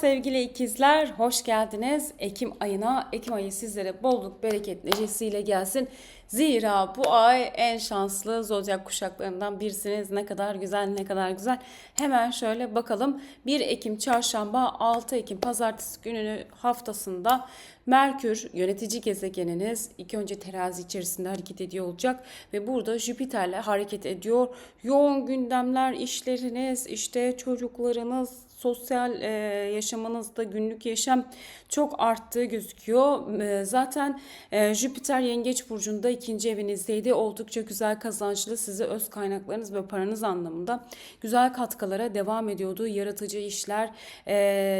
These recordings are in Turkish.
Sevgili ikizler, hoş geldiniz. Ekim ayına, Ekim ayı sizlere bolluk, bereket, neşesiyle gelsin. Zira bu ay en şanslı zodyak kuşaklarından birisiniz. Ne kadar güzel, ne kadar güzel. Hemen şöyle bakalım. 1 Ekim çarşamba, 6 Ekim pazartesi gününü haftasında Merkür yönetici gezegeniniz ilk önce terazi içerisinde hareket ediyor olacak ve burada Jüpiter'le hareket ediyor. Yoğun gündemler, işleriniz, işte çocuklarınız, sosyal e, yaşamınızda günlük yaşam çok arttığı gözüküyor. E, zaten e, Jüpiter Yengeç burcunda ikinci evinizdeydi. Oldukça güzel kazançlı size öz kaynaklarınız ve paranız anlamında güzel katkılara devam ediyordu. Yaratıcı işler, e,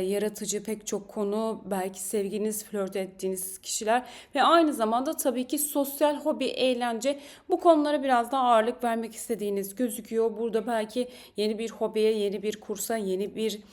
yaratıcı pek çok konu, belki sevginiz, flört ettiğiniz kişiler ve aynı zamanda tabii ki sosyal hobi, eğlence bu konulara biraz daha ağırlık vermek istediğiniz gözüküyor. Burada belki yeni bir hobiye, yeni bir kursa, yeni bir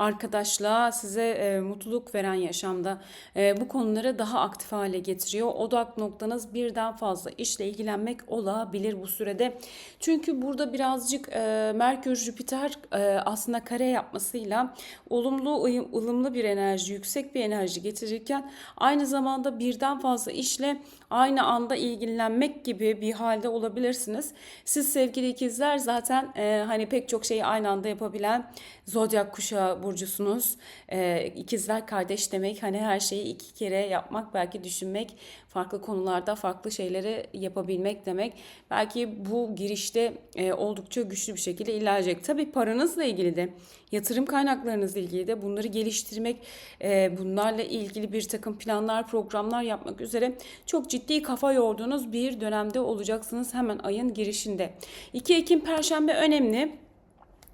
arkadaşlığa size e, mutluluk veren yaşamda e, bu konuları daha aktif hale getiriyor. Odak noktanız birden fazla işle ilgilenmek olabilir bu sürede. Çünkü burada birazcık e, Merkür Jüpiter e, aslında kare yapmasıyla olumlu ılımlı bir enerji, yüksek bir enerji getirirken aynı zamanda birden fazla işle aynı anda ilgilenmek gibi bir halde olabilirsiniz. Siz sevgili ikizler zaten e, hani pek çok şeyi aynı anda yapabilen zodyak kuşağı burcusunuz. E, ikizler kardeş demek hani her şeyi iki kere yapmak belki düşünmek farklı konularda farklı şeyleri yapabilmek demek. Belki bu girişte e, oldukça güçlü bir şekilde ilerleyecek. Tabii paranızla ilgili de yatırım kaynaklarınızla ilgili de bunları geliştirmek, e, bunlarla ilgili bir takım planlar, programlar yapmak üzere çok ciddi kafa yorduğunuz bir dönemde olacaksınız hemen ayın girişinde. 2 Ekim Perşembe önemli.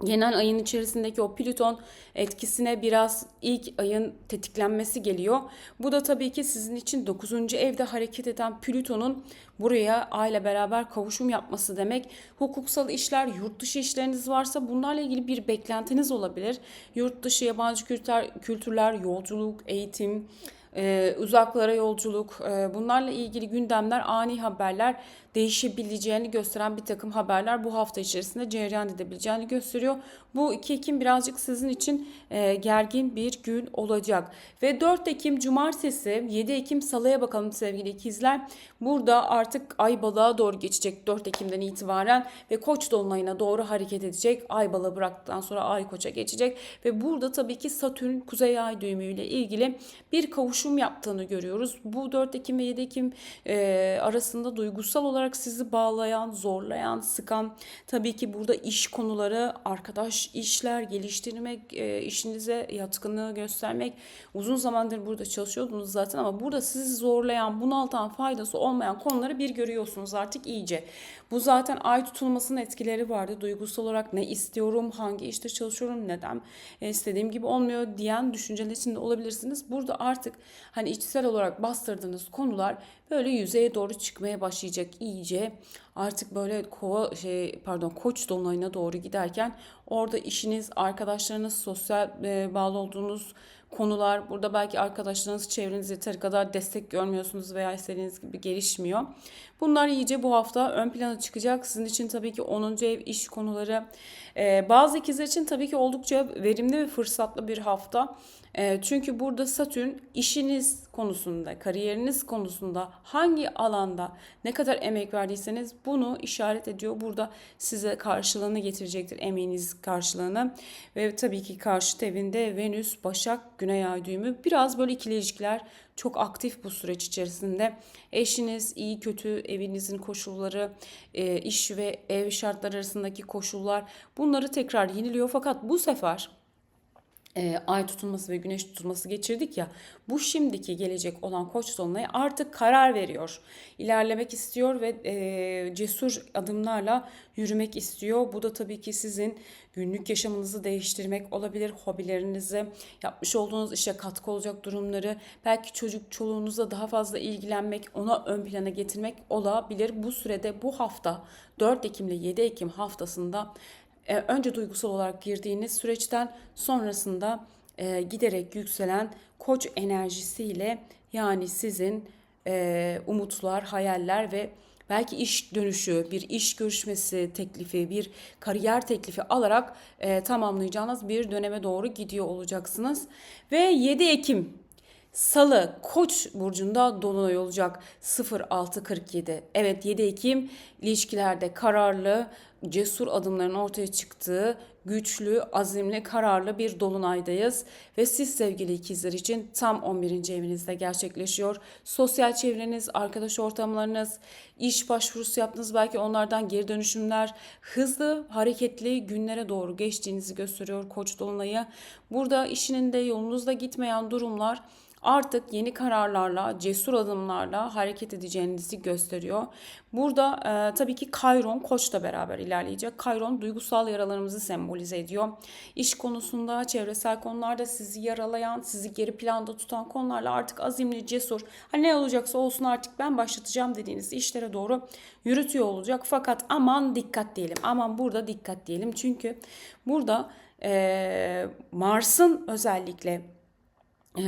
Genel ayın içerisindeki o Plüton etkisine biraz ilk ayın tetiklenmesi geliyor. Bu da tabii ki sizin için 9. evde hareket eden Plüton'un buraya aile beraber kavuşum yapması demek. Hukuksal işler, yurt dışı işleriniz varsa bunlarla ilgili bir beklentiniz olabilir. Yurt dışı yabancı kültür, kültürler, yolculuk, eğitim, ee, uzaklara yolculuk, e, bunlarla ilgili gündemler, ani haberler değişebileceğini gösteren bir takım haberler bu hafta içerisinde cereyan edebileceğini gösteriyor. Bu 2 Ekim birazcık sizin için e, gergin bir gün olacak. Ve 4 Ekim Cumartesi, 7 Ekim Salı'ya bakalım sevgili ikizler. Burada artık ay balığa doğru geçecek 4 Ekim'den itibaren ve koç dolunayına doğru hareket edecek. Ay balığı bıraktıktan sonra ay koça geçecek ve burada tabii ki Satürn kuzey ay düğümüyle ilgili bir kavuşum yaptığını görüyoruz. Bu 4 Ekim ve 7 Ekim e, arasında duygusal olarak sizi bağlayan, zorlayan, sıkan tabii ki burada iş konuları, arkadaş işler geliştirmek, e, işinize yatkınlığı göstermek. Uzun zamandır burada çalışıyordunuz zaten ama burada sizi zorlayan, bunaltan, faydası olmayan konuları bir görüyorsunuz artık iyice. Bu zaten ay tutulmasının etkileri vardı. Duygusal olarak ne istiyorum, hangi işte çalışıyorum, neden e, istediğim gibi olmuyor diyen düşünceler içinde olabilirsiniz. Burada artık hani içsel olarak bastırdığınız konular böyle yüzeye doğru çıkmaya başlayacak iyice. Artık böyle kova şey pardon koç dolunayına doğru giderken orada işiniz, arkadaşlarınız, sosyal e, bağlı olduğunuz konular. Burada belki arkadaşlarınız, çevreniz yeteri kadar destek görmüyorsunuz veya istediğiniz gibi gelişmiyor. Bunlar iyice bu hafta ön plana çıkacak. Sizin için tabii ki 10. ev iş konuları. Ee, bazı ikizler için tabii ki oldukça verimli ve fırsatlı bir hafta. Ee, çünkü burada Satürn işiniz konusunda, kariyeriniz konusunda hangi alanda ne kadar emek verdiyseniz bunu işaret ediyor. Burada size karşılığını getirecektir emeğiniz karşılığını. Ve tabii ki karşıt evinde Venüs, Başak, Güney Ay düğümü biraz böyle ikili ilişkiler çok aktif bu süreç içerisinde. Eşiniz, iyi kötü evinizin koşulları, e, iş ve ev şartları arasındaki koşullar bunları tekrar yeniliyor. Fakat bu sefer e, ay tutulması ve güneş tutulması geçirdik ya bu şimdiki gelecek olan koç dolunayı artık karar veriyor. İlerlemek istiyor ve e, cesur adımlarla yürümek istiyor. Bu da tabii ki sizin günlük yaşamınızı değiştirmek olabilir. Hobilerinizi, yapmış olduğunuz işe katkı olacak durumları, belki çocuk çoluğunuzla daha fazla ilgilenmek, ona ön plana getirmek olabilir. Bu sürede bu hafta 4 Ekim ile 7 Ekim haftasında e, önce duygusal olarak girdiğiniz süreçten sonrasında e, giderek yükselen koç enerjisiyle yani sizin e, umutlar, hayaller ve belki iş dönüşü, bir iş görüşmesi teklifi, bir kariyer teklifi alarak e, tamamlayacağınız bir döneme doğru gidiyor olacaksınız. Ve 7 Ekim Salı Koç burcunda dolunay olacak 06.47. Evet 7 Ekim ilişkilerde kararlı, cesur adımların ortaya çıktığı, güçlü, azimli, kararlı bir dolunaydayız ve siz sevgili ikizler için tam 11. evinizde gerçekleşiyor. Sosyal çevreniz, arkadaş ortamlarınız, iş başvurusu yaptınız belki onlardan geri dönüşümler, hızlı, hareketli günlere doğru geçtiğinizi gösteriyor Koç dolunayı. Burada işinin de yolunuzda gitmeyen durumlar artık yeni kararlarla, cesur adımlarla hareket edeceğinizi gösteriyor. Burada e, tabii ki Kayron Koç'la beraber ilerleyecek. Kayron duygusal yaralarımızı sembolize ediyor. İş konusunda, çevresel konularda sizi yaralayan, sizi geri planda tutan konularla artık azimli, cesur, hani ne olacaksa olsun artık ben başlatacağım dediğiniz işlere doğru yürütüyor olacak. Fakat aman dikkat diyelim, aman burada dikkat diyelim. Çünkü burada e, Mars'ın özellikle e,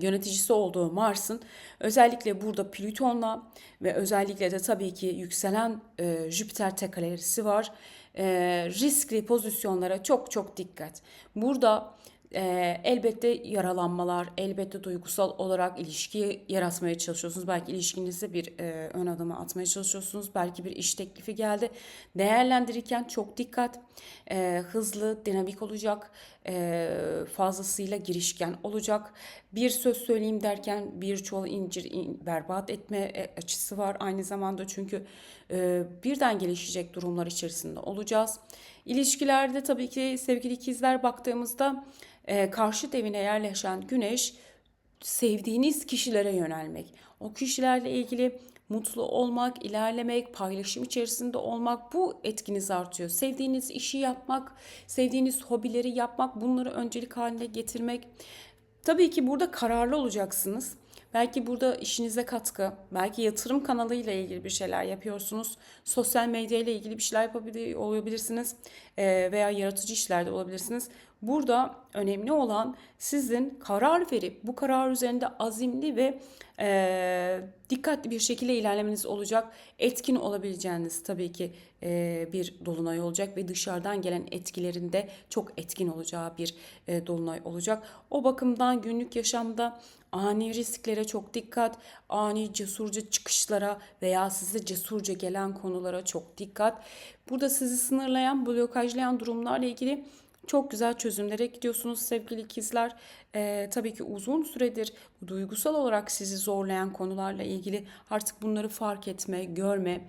yöneticisi olduğu Mars'ın özellikle burada Plüton'la ve özellikle de tabii ki yükselen e, Jüpiter tekalerisi var. E, riskli pozisyonlara çok çok dikkat. Burada e, elbette yaralanmalar, elbette duygusal olarak ilişki yaratmaya çalışıyorsunuz. Belki ilişkinizde bir e, ön adımı atmaya çalışıyorsunuz. Belki bir iş teklifi geldi. Değerlendirirken çok dikkat. E, hızlı, dinamik olacak. E, fazlasıyla girişken olacak. Bir söz söyleyeyim derken bir çuval incir in, berbat etme e, açısı var. Aynı zamanda çünkü e, birden gelişecek durumlar içerisinde olacağız. İlişkilerde tabii ki sevgili ikizler baktığımızda e, karşıt evine yerleşen güneş sevdiğiniz kişilere yönelmek. O kişilerle ilgili mutlu olmak, ilerlemek, paylaşım içerisinde olmak bu etkiniz artıyor. Sevdiğiniz işi yapmak, sevdiğiniz hobileri yapmak, bunları öncelik haline getirmek. Tabii ki burada kararlı olacaksınız. Belki burada işinize katkı, belki yatırım kanalıyla ilgili bir şeyler yapıyorsunuz. Sosyal medya ile ilgili bir şeyler yapabilir, olabilirsiniz veya yaratıcı işlerde olabilirsiniz. Burada önemli olan sizin karar verip bu karar üzerinde azimli ve e, dikkatli bir şekilde ilerlemeniz olacak. Etkin olabileceğiniz tabii ki e, bir dolunay olacak ve dışarıdan gelen etkilerinde çok etkin olacağı bir e, dolunay olacak. O bakımdan günlük yaşamda ani risklere çok dikkat, ani cesurca çıkışlara veya size cesurca gelen konulara çok dikkat. Burada sizi sınırlayan, blokajlayan durumlarla ilgili çok güzel çözümlere gidiyorsunuz sevgili ikizler. Ee, tabii ki uzun süredir duygusal olarak sizi zorlayan konularla ilgili artık bunları fark etme, görme,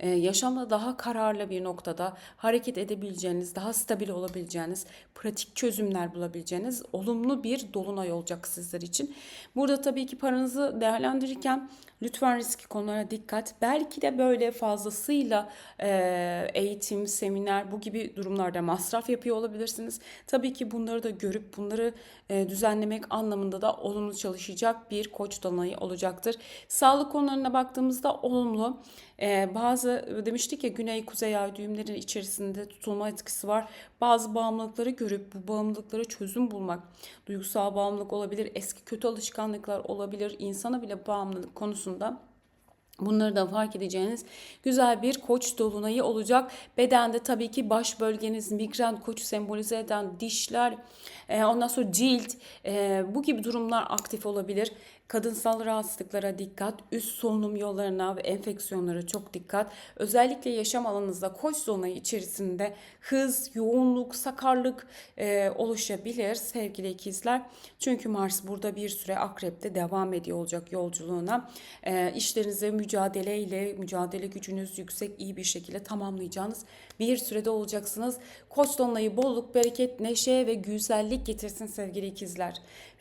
e, yaşamda daha kararlı bir noktada hareket edebileceğiniz, daha stabil olabileceğiniz, pratik çözümler bulabileceğiniz olumlu bir dolunay olacak sizler için. Burada tabii ki paranızı değerlendirirken lütfen riski konulara dikkat. Belki de böyle fazlasıyla e, eğitim, seminer bu gibi durumlarda masraf yapıyor olabilirsiniz. Tabii ki bunları da görüp bunları e, düzenlemek anlamında da olumlu çalışacak bir koç dolunayı olacaktır. Sağlık konularına baktığımızda olumlu. Ee, bazı demiştik ya güney kuzey ay düğümlerin içerisinde tutulma etkisi var. Bazı bağımlılıkları görüp bu bağımlılıklara çözüm bulmak, duygusal bağımlılık olabilir, eski kötü alışkanlıklar olabilir, insana bile bağımlılık konusunda Bunları da fark edeceğiniz güzel bir koç dolunayı olacak. Bedende tabii ki baş bölgeniz migren koç sembolize eden dişler, e, ondan sonra cilt e, bu gibi durumlar aktif olabilir. Kadınsal rahatsızlıklara dikkat, üst solunum yollarına ve enfeksiyonlara çok dikkat. Özellikle yaşam alanınızda koç zonu içerisinde hız, yoğunluk, sakarlık e, oluşabilir sevgili ikizler. Çünkü Mars burada bir süre akrepte devam ediyor olacak yolculuğuna. E, işlerinize mücadeleyle, mücadele gücünüz yüksek iyi bir şekilde tamamlayacağınız bir sürede olacaksınız. Koç dolunayı bolluk, bereket, neşe ve güzellik getirsin sevgili ikizler.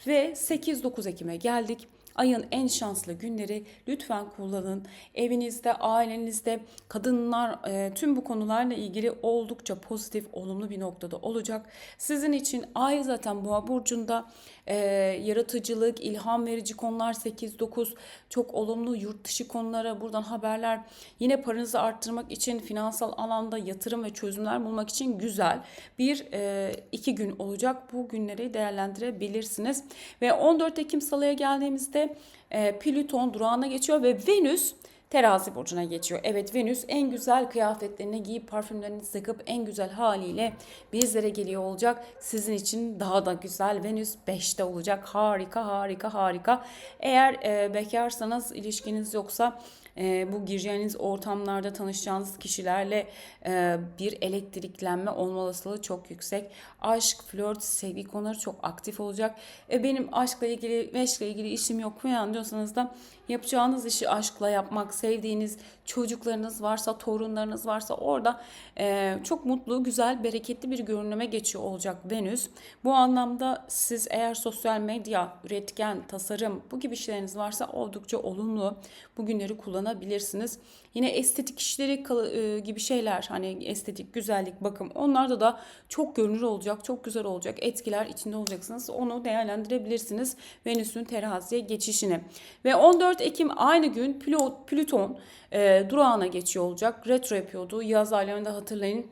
Ve 8-9 Ekim'e geldik. Ayın en şanslı günleri lütfen kullanın. Evinizde, ailenizde kadınlar e, tüm bu konularla ilgili oldukça pozitif, olumlu bir noktada olacak. Sizin için ay zaten boğa burcunda e, yaratıcılık, ilham verici konular 8-9 çok olumlu yurt dışı konulara buradan haberler. Yine paranızı arttırmak için finansal alanda yatırım ve çözümler bulmak için güzel bir e, iki gün olacak. Bu günleri değerlendirebilirsiniz. Ve 14 Ekim Salı'ya geldiğimizde e, Plüton durağına geçiyor ve Venüs Terazi burcuna geçiyor. Evet Venüs en güzel kıyafetlerini giyip parfümlerini sıkıp en güzel haliyle bizlere geliyor olacak. Sizin için daha da güzel. Venüs 5'te olacak. Harika harika harika. Eğer e, bekarsanız ilişkiniz yoksa e, bu gireceğiniz ortamlarda tanışacağınız kişilerle e, bir elektriklenme olma olasılığı çok yüksek. Aşk, flört, sevgi konuları çok aktif olacak. E, benim aşkla ilgili, meşkle ilgili işim yok falan diyorsanız da yapacağınız işi aşkla yapmak, sevdiğiniz çocuklarınız varsa, torunlarınız varsa orada e, çok mutlu, güzel, bereketli bir görünüme geçiyor olacak Venüs. Bu anlamda siz eğer sosyal medya, üretken, tasarım bu gibi işleriniz varsa oldukça olumlu bu günleri kullanabilirsiniz. Yine estetik işleri e, gibi şeyler hani estetik, güzellik, bakım onlarda da çok görünür olacak, çok güzel olacak etkiler içinde olacaksınız. Onu değerlendirebilirsiniz Venüs'ün teraziye geçişini. Ve 14 Ekim aynı gün Plüton e, durağına geçiyor olacak. Retro yapıyordu. Yaz aylarında hatırlayın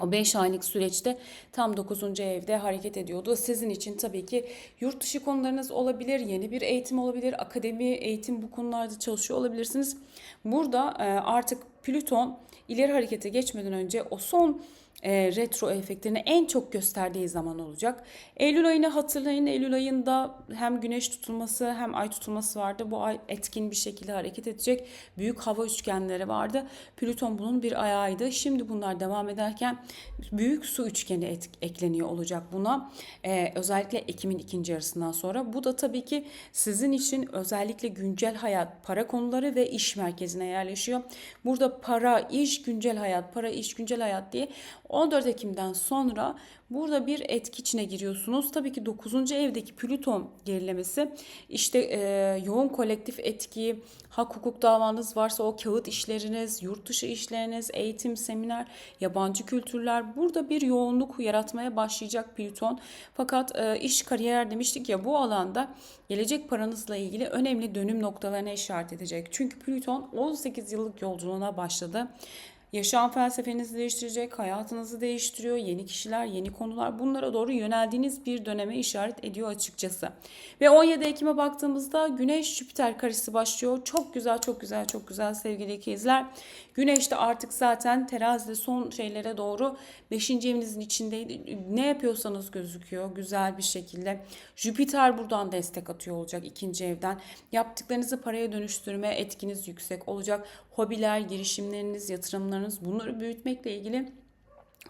o 5 aylık süreçte tam 9. evde hareket ediyordu. Sizin için tabii ki yurt dışı konularınız olabilir, yeni bir eğitim olabilir, akademi eğitim bu konularda çalışıyor olabilirsiniz. Burada artık Plüton ileri harekete geçmeden önce o son e, retro efektlerini en çok gösterdiği zaman olacak. Eylül ayını hatırlayın. Eylül ayında hem güneş tutulması hem ay tutulması vardı. Bu ay etkin bir şekilde hareket edecek. Büyük hava üçgenleri vardı. Plüton bunun bir ayağıydı. Şimdi bunlar devam ederken büyük su üçgeni et, ekleniyor olacak buna. E, özellikle Ekim'in ikinci yarısından sonra. Bu da tabii ki sizin için özellikle güncel hayat, para konuları ve iş merkezine yerleşiyor. Burada para, iş, güncel hayat, para, iş, güncel hayat diye 14 Ekim'den sonra burada bir etki içine giriyorsunuz. Tabii ki 9. evdeki Plüton gerilemesi işte e, yoğun kolektif etki, hak hukuk davanız varsa o kağıt işleriniz, yurt dışı işleriniz, eğitim, seminer, yabancı kültürler burada bir yoğunluk yaratmaya başlayacak Plüton. Fakat e, iş kariyer demiştik ya bu alanda gelecek paranızla ilgili önemli dönüm noktalarına işaret edecek. Çünkü Plüton 18 yıllık yolculuğuna başladı. Yaşam felsefenizi değiştirecek, hayatınızı değiştiriyor, yeni kişiler, yeni konular bunlara doğru yöneldiğiniz bir döneme işaret ediyor açıkçası. Ve 17 Ekim'e baktığımızda Güneş Jüpiter karesi başlıyor. Çok güzel, çok güzel, çok güzel sevgili ikizler. Güneş de artık zaten terazide son şeylere doğru 5. evinizin içindeydi. Ne yapıyorsanız gözüküyor güzel bir şekilde. Jüpiter buradan destek atıyor olacak ikinci evden. Yaptıklarınızı paraya dönüştürme etkiniz yüksek olacak. Hobiler, girişimleriniz, yatırımlarınız bunları büyütmekle ilgili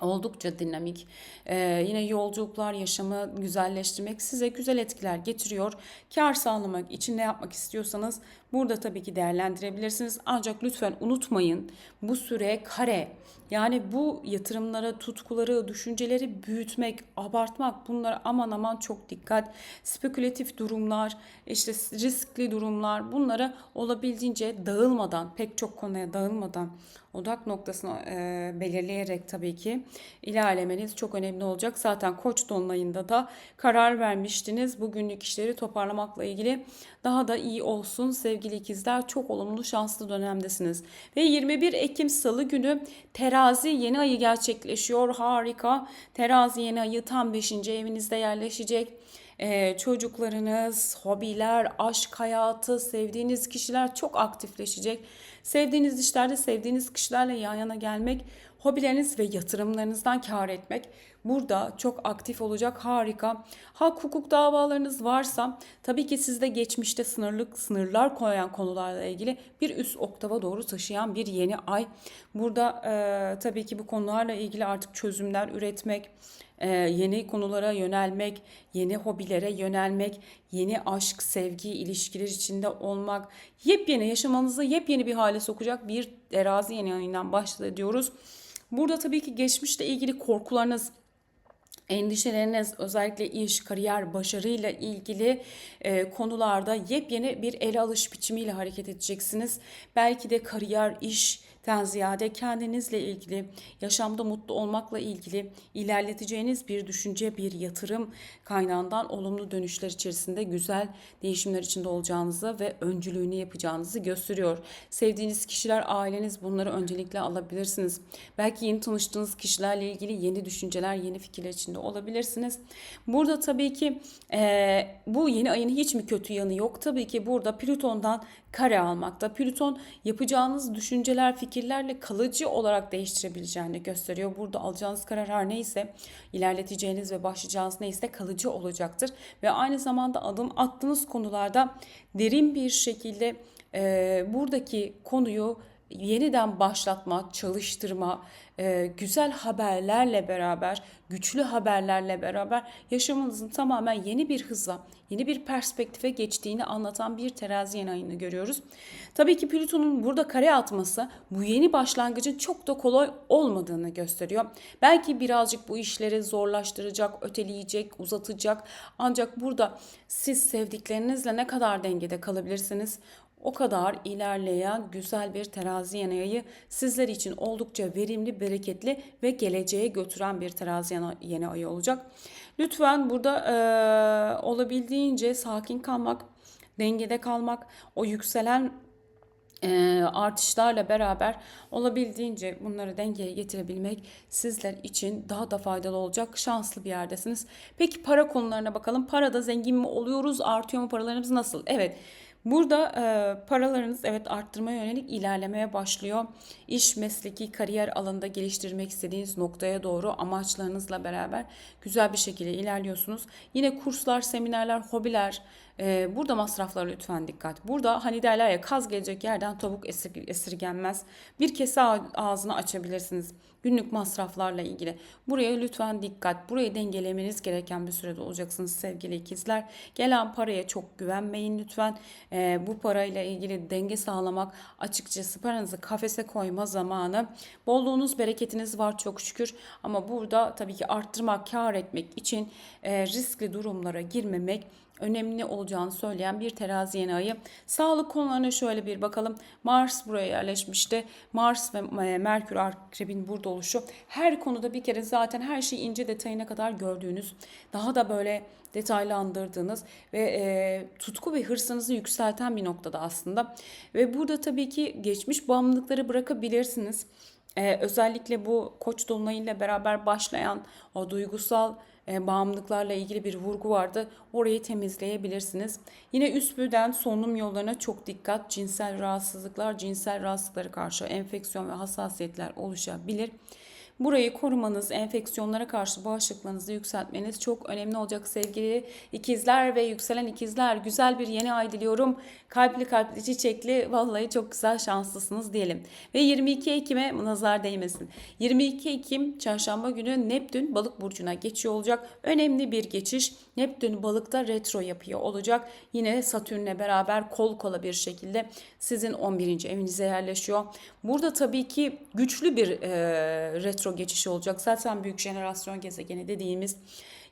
oldukça dinamik. Ee, yine yolculuklar, yaşamı güzelleştirmek size güzel etkiler getiriyor. Kar sağlamak için ne yapmak istiyorsanız burada tabii ki değerlendirebilirsiniz. Ancak lütfen unutmayın bu süre kare. Yani bu yatırımlara, tutkuları, düşünceleri büyütmek, abartmak bunlara aman aman çok dikkat. Spekülatif durumlar, işte riskli durumlar bunlara olabildiğince dağılmadan, pek çok konuya dağılmadan odak noktasını e, belirleyerek tabii ki ilerlemeniz çok önemli olacak. Zaten Koç dolunayında da karar vermiştiniz. Bugünlük işleri toparlamakla ilgili daha da iyi olsun sevgili ikizler. Çok olumlu şanslı dönemdesiniz. Ve 21 Ekim Salı günü terazi yeni ayı gerçekleşiyor. Harika. Terazi yeni ayı tam 5. evinizde yerleşecek ee, çocuklarınız, hobiler, aşk hayatı, sevdiğiniz kişiler çok aktifleşecek. Sevdiğiniz işlerde sevdiğiniz kişilerle yan yana gelmek, hobileriniz ve yatırımlarınızdan kar etmek burada çok aktif olacak. Harika. Hak hukuk davalarınız varsa tabii ki sizde geçmişte sınırlık sınırlar koyan konularla ilgili bir üst oktava doğru taşıyan bir yeni ay. Burada e, tabii ki bu konularla ilgili artık çözümler üretmek, e, yeni konulara yönelmek, yeni hobilere yönelmek, yeni aşk, sevgi, ilişkiler içinde olmak, yepyeni yaşamanızı yepyeni bir hale sokacak bir terazi yeni ayından başladı diyoruz. Burada tabii ki geçmişle ilgili korkularınız, endişeleriniz özellikle iş, kariyer, başarıyla ilgili e, konularda yepyeni bir ele alış biçimiyle hareket edeceksiniz. Belki de kariyer, iş, ziyade kendinizle ilgili, yaşamda mutlu olmakla ilgili ilerleteceğiniz bir düşünce, bir yatırım kaynağından olumlu dönüşler içerisinde güzel değişimler içinde olacağınızı ve öncülüğünü yapacağınızı gösteriyor. Sevdiğiniz kişiler, aileniz bunları öncelikle alabilirsiniz. Belki yeni tanıştığınız kişilerle ilgili yeni düşünceler, yeni fikirler içinde olabilirsiniz. Burada tabii ki e, bu yeni ayın hiç mi kötü yanı yok? Tabii ki burada Plüton'dan kare almakta. Plüton yapacağınız düşünceler, fikirlerle kalıcı olarak değiştirebileceğini gösteriyor. Burada alacağınız karar her neyse, ilerleteceğiniz ve başlayacağınız neyse kalıcı olacaktır. Ve aynı zamanda adım attığınız konularda derin bir şekilde e, buradaki konuyu yeniden başlatma, çalıştırma, e, güzel haberlerle beraber, güçlü haberlerle beraber yaşamınızın tamamen yeni bir hızla, yeni bir perspektife geçtiğini anlatan bir terazi yeni ayını görüyoruz. Tabii ki Plüton'un burada kare atması bu yeni başlangıcın çok da kolay olmadığını gösteriyor. Belki birazcık bu işleri zorlaştıracak, öteleyecek, uzatacak. Ancak burada siz sevdiklerinizle ne kadar dengede kalabilirsiniz? o kadar ilerleyen güzel bir terazi yanayı sizler için oldukça verimli, bereketli ve geleceğe götüren bir terazi yeni ayı olacak. Lütfen burada e, olabildiğince sakin kalmak, dengede kalmak, o yükselen e, artışlarla beraber olabildiğince bunları dengeye getirebilmek sizler için daha da faydalı olacak. Şanslı bir yerdesiniz. Peki para konularına bakalım. Parada zengin mi oluyoruz? Artıyor mu paralarımız nasıl? Evet. Burada e, paralarınız evet arttırmaya yönelik ilerlemeye başlıyor. İş, mesleki, kariyer alanında geliştirmek istediğiniz noktaya doğru amaçlarınızla beraber güzel bir şekilde ilerliyorsunuz. Yine kurslar, seminerler, hobiler, e, burada masraflara lütfen dikkat. Burada hani derler ya kaz gelecek yerden tavuk esir, esirgenmez. Bir kese ağzını açabilirsiniz. Günlük masraflarla ilgili. Buraya lütfen dikkat. Burayı dengelemeniz gereken bir sürede olacaksınız sevgili ikizler. Gelen paraya çok güvenmeyin lütfen. E, bu parayla ilgili denge sağlamak açıkçası paranızı kafese koyma zamanı. Bolluğunuz, bereketiniz var çok şükür. Ama burada tabii ki arttırmak, kar etmek için e, riskli durumlara girmemek önemli olacağını söyleyen bir terazi yeni ayı. Sağlık konularına şöyle bir bakalım. Mars buraya yerleşmişti. Mars ve e, Merkür Akrebin burada oluşu. Her konuda bir kere zaten her şeyi ince detayına kadar gördüğünüz, daha da böyle detaylandırdığınız ve e, tutku ve hırsınızı yükselten bir noktada aslında. Ve burada tabii ki geçmiş bağımlılıkları bırakabilirsiniz. Ee, özellikle bu koç dolunayıyla beraber başlayan o duygusal e, bağımlılıklarla ilgili bir vurgu vardı. Orayı temizleyebilirsiniz. Yine üst solunum yollarına çok dikkat. Cinsel rahatsızlıklar, cinsel rahatsızlıklara karşı enfeksiyon ve hassasiyetler oluşabilir. Burayı korumanız, enfeksiyonlara karşı bağışıklığınızı yükseltmeniz çok önemli olacak sevgili ikizler ve yükselen ikizler. Güzel bir yeni ay diliyorum. Kalpli kalpli çiçekli vallahi çok güzel şanslısınız diyelim. Ve 22 Ekim'e nazar değmesin. 22 Ekim çarşamba günü Neptün balık burcuna geçiyor olacak. Önemli bir geçiş. Neptün balıkta retro yapıyor olacak. Yine Satürn'le beraber kol kola bir şekilde sizin 11. evinize yerleşiyor. Burada tabii ki güçlü bir e, retro geçişi olacak. Zaten büyük jenerasyon gezegeni dediğimiz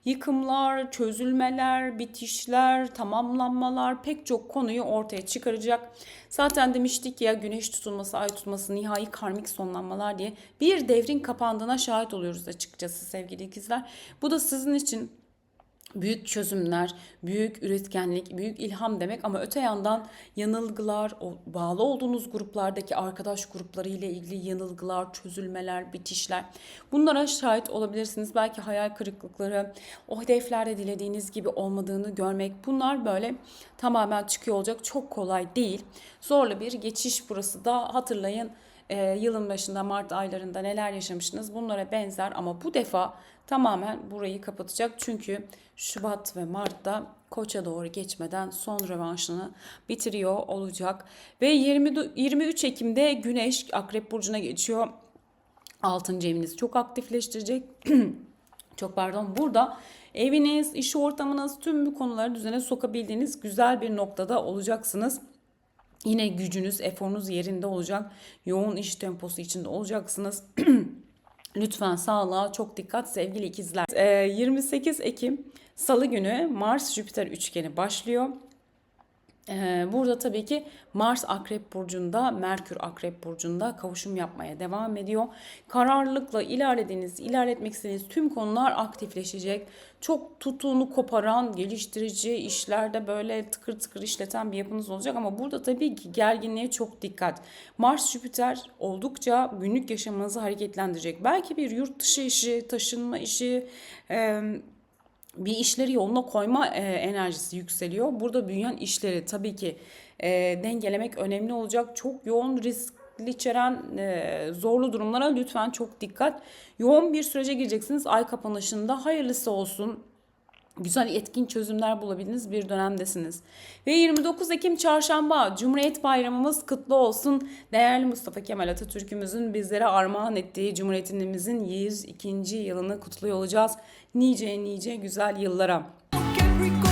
yıkımlar, çözülmeler, bitişler, tamamlanmalar pek çok konuyu ortaya çıkaracak. Zaten demiştik ya güneş tutulması, ay tutulması, nihai karmik sonlanmalar diye bir devrin kapandığına şahit oluyoruz açıkçası sevgili ikizler. Bu da sizin için büyük çözümler, büyük üretkenlik, büyük ilham demek ama öte yandan yanılgılar, o bağlı olduğunuz gruplardaki arkadaş grupları ile ilgili yanılgılar, çözülmeler, bitişler. Bunlara şahit olabilirsiniz. Belki hayal kırıklıkları, o hedeflerde dilediğiniz gibi olmadığını görmek. Bunlar böyle tamamen çıkıyor olacak. Çok kolay değil. Zorlu bir geçiş burası da hatırlayın e, yılın başında Mart aylarında neler yaşamıştınız bunlara benzer ama bu defa tamamen burayı kapatacak. Çünkü Şubat ve Mart'ta Koç'a doğru geçmeden son rövanşını bitiriyor olacak. Ve 20, 23 Ekim'de Güneş Akrep Burcu'na geçiyor. 6. evinizi çok aktifleştirecek. çok pardon. Burada eviniz, iş ortamınız tüm bu konuları düzene sokabildiğiniz güzel bir noktada olacaksınız. Yine gücünüz, eforunuz yerinde olacak. Yoğun iş temposu içinde olacaksınız. Lütfen sağlığa çok dikkat sevgili ikizler. Ee, 28 Ekim Salı günü Mars Jüpiter üçgeni başlıyor. Ee, Burada tabii ki Mars Akrep Burcu'nda, Merkür Akrep Burcu'nda kavuşum yapmaya devam ediyor. Kararlılıkla ilerlediğiniz, ilerletmek istediğiniz tüm konular aktifleşecek. Çok tutunu koparan, geliştirici işlerde böyle tıkır tıkır işleten bir yapınız olacak ama burada tabii ki gerginliğe çok dikkat. Mars Jüpiter oldukça günlük yaşamınızı hareketlendirecek. Belki bir yurt dışı işi, taşınma işi, bir işleri yoluna koyma e, enerjisi yükseliyor. Burada büyüyen işleri tabii ki e, dengelemek önemli olacak. Çok yoğun riskli içeren e, zorlu durumlara lütfen çok dikkat. Yoğun bir sürece gireceksiniz ay kapanışında. Hayırlısı olsun. Güzel etkin çözümler bulabildiğiniz bir dönemdesiniz. Ve 29 Ekim Çarşamba Cumhuriyet Bayramımız kutlu olsun. Değerli Mustafa Kemal Atatürk'ümüzün bizlere armağan ettiği Cumhuriyetimizin 102. yılını kutluyor olacağız. Nice nice güzel yıllara. Every